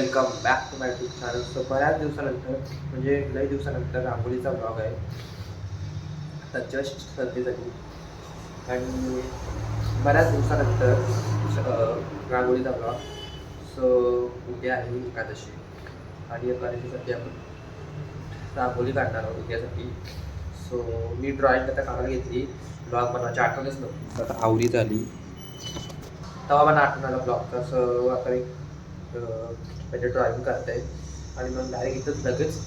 Welcome back to my YouTube channel so बऱ्याच दिवसानंतर म्हणजे लई दिवसानंतर रांगोळीचा ब्लॉग आहे. आता जस्ट सर्दी झाली. आणि बऱ्याच दिवसानंतर रांगोळीचा ब्लॉग सो उद्या आहे एकादशी. आणि एकादशीसाठी आपण रांगोळी काढणार आहोत उद्यासाठी. सो मी ड्रॉइंग आता काढायला घेतली. ब्लॉग बनवायची आठवणच नव्हती. आता आवडी झाली. तेव्हा मला आठवण आलं ब्लॉगचा सो आता एक म्हणजे ड्रॉइंग करते आणि मग डायरेक्ट इथंच लगेच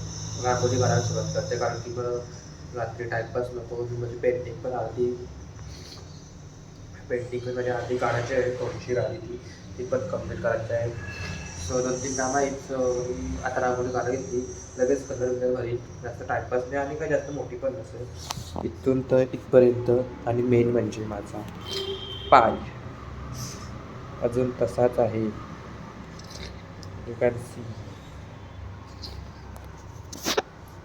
रांगोळी करायला सुरुवात करते कारण की मग रात्री टाईमपास नको म्हणजे पेंटिंग पण आधी पेंटिंग पण म्हणजे आधी काढायची आहे थोडीशी राहिली ती. ती पण कंप्लीट करायची आहे सो दोन तीन कामं आहेत. आता रांगोळी काढायला घेतली लगेच कलर वगैरे भरी जास्त टाईमपास नाही आणि काही जास्त मोठी पण नसेल. इथून तर इथपर्यंत आणि मेन म्हणजे माझा पाय. अजून तसाच आहे. You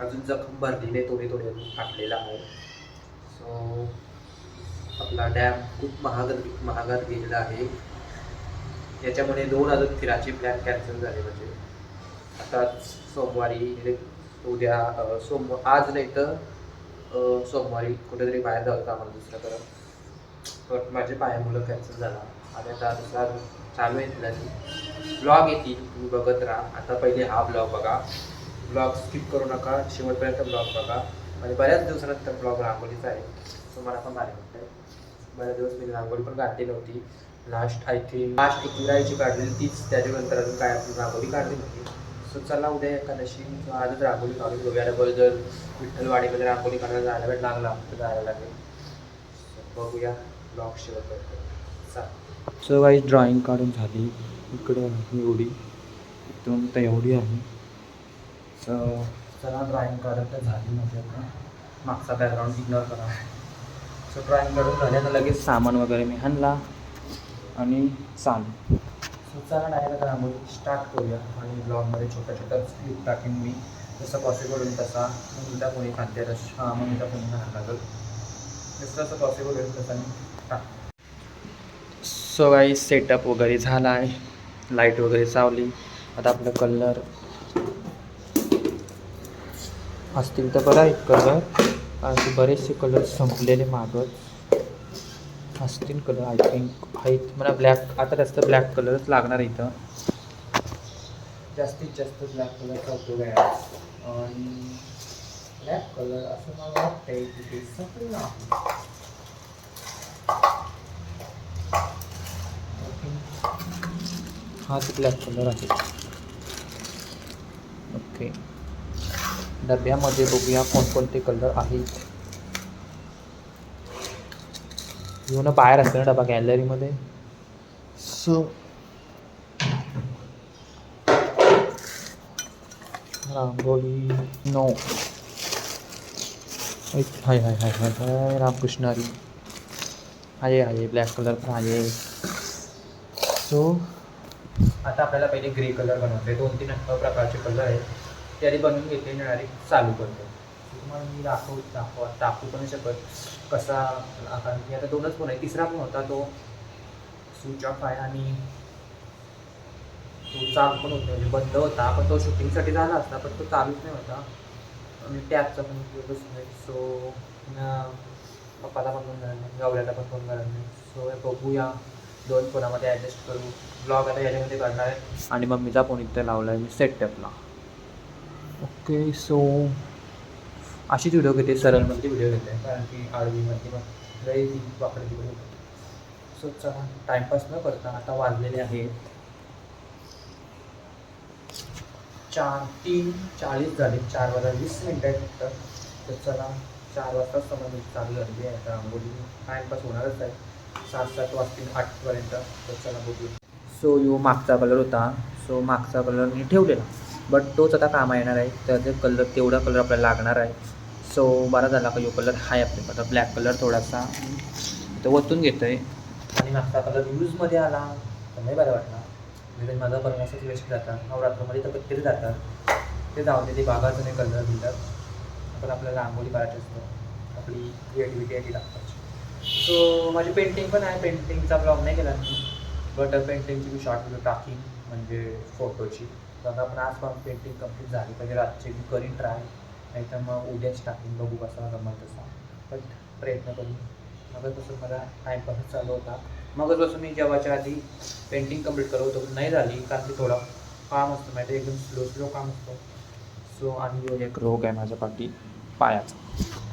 अजून जखम भरली नाही थोडी थोडी अजून फाटलेला आहे सो आपला डॅम खूप महाग महागात गेलेला आहे. याच्यामुळे दोन अजून फिराचे प्लॅन कॅन्सल झाले म्हणजे. आता सोमवारी म्हणजे उद्या सोम आज नाही तर सोमवारी कुठेतरी बाहेर जायचं आम्हाला दुसऱ्याकडं पण माझे पायामुळं कॅन्सल झाला. आणि आता दुसरा चालू आहे प्लॅन ब्लॉग येतील तुम्ही बघत राहा. आता पहिले हा ब्लॉग बघा. ब्लॉग स्किप करू नका. शेवटपर्यंत ब्लॉग बघा. आणि बऱ्याच दिवसानंतर ब्लॉग रांगोळीचा आहे. सो मला पण भारी वाटतंय. बऱ्याच दिवस मी रांगोळी पण काढली नव्हती. लास्ट आय थिंक लास्ट किरायची काढलेली तीच त्याच्यानंतर अजून काय आपण रांगोळी काढली नव्हती. सो चला उद्या एकादशी आजच रांगोळी काढून बघूया. डबल जर विठ्ठलवाडीमध्ये रांगोळी काढायला जायला वेळ लागला. तर जायला लागेल. बघूया. ब्लॉग शेवटपर्यंत. चला. सो वाईज ड्रॉइंग काढून झाली. इकडे आहे एवढी. इथून तर एवढी आहे. स चला ड्रॉईंग काढत तर झाली म्हणजे मागचा बॅकग्राऊंड इग्नोर करा. सो ड्रॉईंग काढून झाले तर लगेच सामान वगैरे मी आणला. आणि चालू. सो चला डायरेक्ट रांगोळी स्टार्ट करूया. आणि ब्लॉगमध्ये छोट्या छोट्या क्लिप टाकेन मी. जसं पॉसिबल होईल तसा. मग उद्या कोणी खाद्य रस हां मग उद्या कोणी नाही लागेल. जसं जसं पॉसिबल होईल तसं मी टाक सो काही सेटअप वगैरे झाला आहे लाइट वगैरे चावली आता आपलं कलर. असतील तर बरं आहे कलर. कारण बरेचसे कलर संपलेले मागत असतील कलर आय थिंक आहेत मला ब्लॅक आता जास्त ब्लॅक कलरच लागणार इथं. जास्तीत जास्त ब्लॅक कलरचा उपयोग आहे. आणि ब्लॅक कलर असं मला वाटतंय की ते संपलं आहे. हाच ब्लॅक कलर आहे? ओके डब्यामध्ये बघूया कोणकोणते कलर आहेत. येऊन बाहेर असतं ना डबा गॅलरीमध्ये सो रांगोळी नो हाय हाय हाय हाय हाय रामकृष्ण हरी आहे आहे ब्लॅक कलर पण आहे सो आता आपल्याला पहिले ग्रे कलर बनवायचे दोन तीन प्रकारचे कलर आहेत. ते आधी बनवून घेते आणि डायरेक्ट चालू करतो तुम्हाला मी दाखवू दाखव दाखवू पण नाही शकत कसा कारण की आता दोनच पण आहे तिसरा पण होता तो स्विच ऑफ आहे आणि तो चालू पण होता म्हणजे बंद होता पण तो शूटिंगसाठी झाला असता पण तो चालूच नाही होता. आणि टॅबचा पण उपयोगच नाही सो पप्पाला पण फोन करणार नाही. गवऱ्याला पण फोन करणार नाही. सो हे बघूया. दोन फोनामध्ये ॲडजस्ट करू. ब्लॉग आता याच्यामध्ये करणार आहे. आणि मम्मीचा फोन इथे लावला आहे मी सेटअपला. ओके सो अशीच व्हिडिओ घेते सरळमध्ये व्हिडिओ घेते. कारण की आडवीमध्ये मग लई वाकडे तिकडे सो चला टाईमपास न करता आता वाजलेले आहेत. चार तीन चाळीस झाले. चार वाजता वीस मिनटं आहेत फक्त. तर चला चार वाजता समज चालू झालेली आहे आता. रांगोळी टाईमपास होणारच आहे. सात सात वाजतील आठपर्यंत तर चला बघू सो यो मागचा कलर होता. सो मागचा कलर मी ठेवलेला. बट तोच आता कामा येणार आहे. त्याचे कलर तेवढा कलर आपल्याला लागणार आहे. सो बरा झाला का यो कलर आहे आपल्याकडे आता ब्लॅक कलर थोडासा. तो वतून घेतो आहे आणि मागचा कलर यूजमध्ये आला. तर नाही बरं वाटला. म्हणजे माझा बनवासच वेस्ट जातात. नवरात्रमध्ये तर कधी जातात. ते जाऊ दे ते बागाचं नाही कलर बिलर पण आपल्याला रांगोळी काढायची असतं. आपली क्रिएटिव्हिटी आहे ती दाखवायची सो माझी पेंटिंग पण आहे. पेंटिंगचा ब्लॉग नाही केला मी. बटर पेंटिंगची मी शॉर्ट व्हिडिओ टाकीन म्हणजे फोटोची तर आता आपण पण पेंटिंग कंप्लीट झाली. पाहिजे रातची मी करीन ट्राय नाही तर मग उद्याच टाकीन. बघू कसं जमल तसा. बट प्रयत्न करू मगपासून मला टाईमपासच चालू होता. मगपासून मी जेव्हाच्या आधी पेंटिंग कंप्लीट करत होतो. नाही झाली कारण की थोडा काम असतं. माहिती आहे, एकदम स्लो स्लो काम असतं. सो आणि एक रोग आहे माझ्या पाठी पायाचा.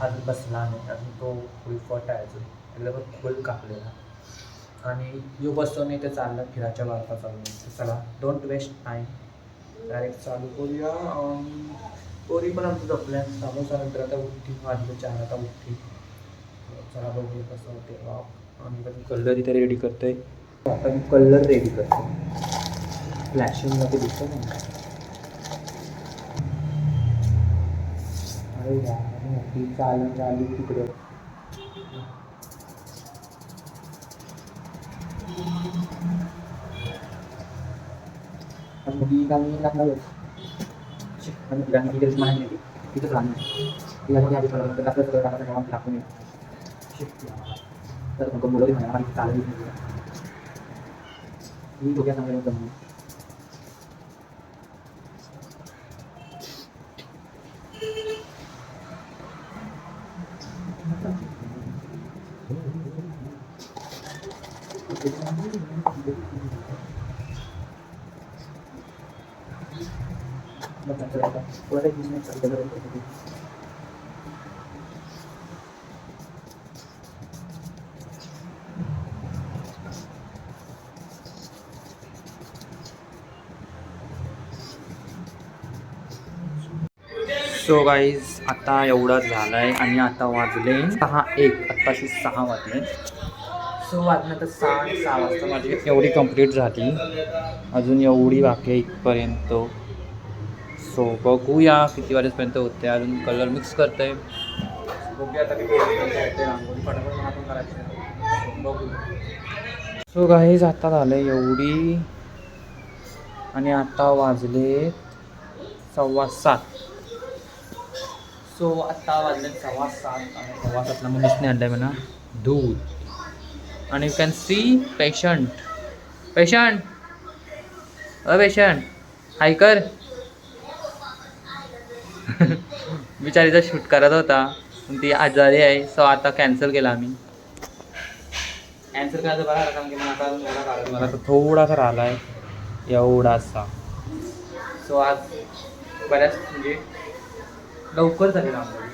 अजून बसला नाही अजून तो फुल फट आहे अजून. एकदम खोल कापलेला. आणि यो बसतो नाही तर चाललं फिराच्या वार्ता चालू आहे. तर चला डोंट वेस्ट टाईम डायरेक्ट चालू करूया. पोरी पण आमचं झोपल्या. समोसा नंतर आता उठती. वाजले चार आता उठती. चला बघूया कसं होते. रॉक आणि कलर इथे रेडी करतोय. आता मी कलर रेडी करतो फ्लॅशिंगमध्ये दिसतो दिसतं ना अरे यार मोठी चालून झाली तिकडे मोठी गाणी लागणार आणि गाणी डिटेल्स माहिती नाही तिथंच राहणार तिला आधी थोडं कसं सगळं टाकायचं काम टाकून तर मग मुलं म्हणा मला चालू मी बघूया चांगलं जमलं सो गाईज आता एवढा झाला आहे आणि आता वाजले सहा एक आत्ताशी सहा वाजले. सो वाजल्यानंतर सहा सहा वाजता माझी एवढी कंप्लीट झाली. अजून एवढी बाकी आहे इथपर्यंत. सो बघूया किती वाजेपर्यंत होते अजून कलर मिक्स करत आहे बघूया आता किती वाजेपर्यंत होते रांगोळी फटाफट करायची. बघू. सो गाईज आता झालं एवढी. आणि आता वाजले सव्वा सात. सो आत्ता वाजले सव्वा सात. आणि सव्वा सातला मग मिसने आणलं आहे म्हणा. दूध. आणि you can see patient patient a patient हाय कर बिचारीचा शूट करत होता. पण ती आजारी आहे. सो आता कॅन्सल केला आम्ही. कॅन्सल करायचं बरं कारण की मला आता एवढा काढायचा मला तर थोडासा राहिला आहे एवढासा. सो आज बऱ्याच म्हणजे लवकर झालेला रांगोळी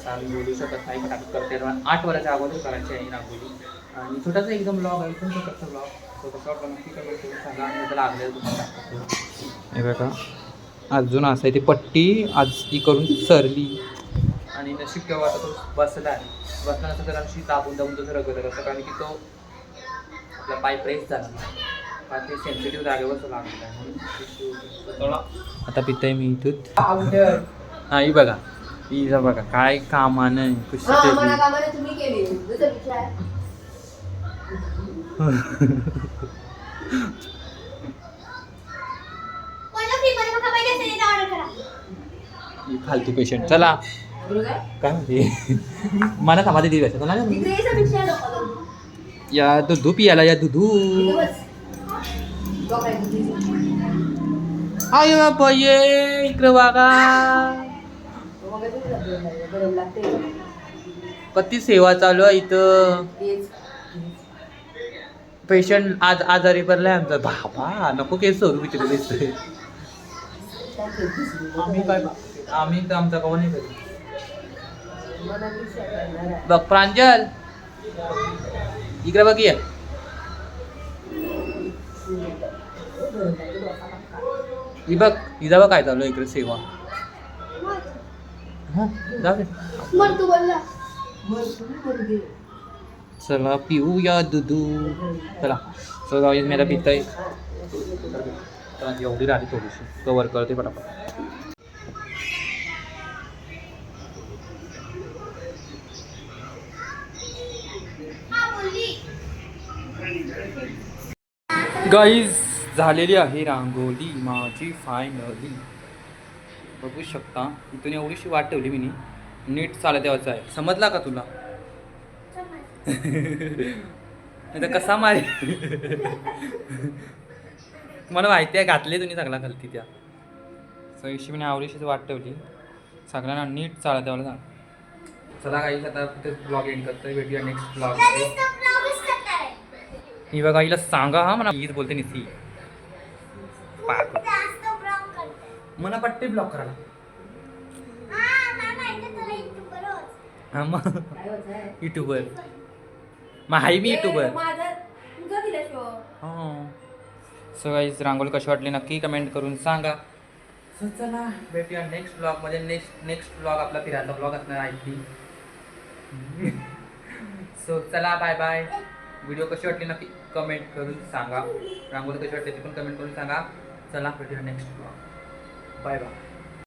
असं आम्ही बोलू शकत नाही. कारण करते आठ वर्षाच्या अगोदर करायची आहे रांगोळी आणि छोटासा एकदम ब्लॉग आहे एकदम छोटासा ब्लॉग तो कसा वाटला नक्की कमेंट करून सांगा आणि त्याला लागलेलं तुम्हाला हे बघा. अजून असं आहे ती पट्टी आज ती करून सरली. आणि नशीब तेव्हा आता तो बसला आहे. बसला तर अशी दाबून दाबून तसं रगत असं कारण की तो आपला पाय प्रेस झाला कारण ते सेन्सिटिव्ह जागेवर थोडा आता पितय मी इथून. ही बघा. हिचं बघा काय कामानं कशी फालतू पेशंट चला. काय? म्हणते? मला थांबा दिली व्हायचं तुला. या दुधू पियाला या दुधू. आय बाबा ये इकडे तिथे गरम लागते सेवा चालू आहे इथं पेशंट आज आजारी पडलाय आमचा बाबा नको केस सोडू विचारू? आम्ही काय आम्ही तर आमचा कवा नाही. बघ प्रांजल इकडे बघ ये. ही बघ हिजा बघ काय चालू आहे इकडे सेवा हा जाऊ दे मर तू बोलला. मर तुम्ही मर गे. चला पिऊया दुधू चला. सो जाऊ मी आता पितय चला एवढी राहिली थोडीशी. कवर करते पटापट. गाईज झालेली आहे रांगोळी माझी फायनली बघू शकता. इथून एवढीशी वाट ठेवली मी नीट चालत यायचं आहे. समजला का तुला? नाही कसा मारे? मला माहिती आहे घातले तुम्ही सगळा घालती त्या. सो हिशोबाने आवडीशीच वाट ठेवली. सगळ्यांना नीट चालत त्याला सांग. चला काही आता तिथे ब्लॉग एंड करतोय भेटूया नेक्स्ट ब्लॉग ही बघा हिला सांगा हा म्हणा. हीच बोलते निसी. पाक मला पट्टे ब्लॉक करायला. हा मग? युट्यूबर मग हाय मी युट्यूबर हां. सो गाईज रांगोळी कशी वाटली नक्की कमेंट करून सांगा. सो चला भेटूया नेक्स्ट ब्लॉगमध्ये नेक्स्ट नेक्स्ट ब्लॉग आपला फिरायचा ब्लॉग असणार आहे ती सो चला बाय बाय व्हिडिओ कशी वाटली नक्की कमेंट करून सांगा. रांगोळी कशी वाटली ती पण कमेंट करून सांगा. चला भेटूया नेक्स्ट ब्लॉग बाय बाय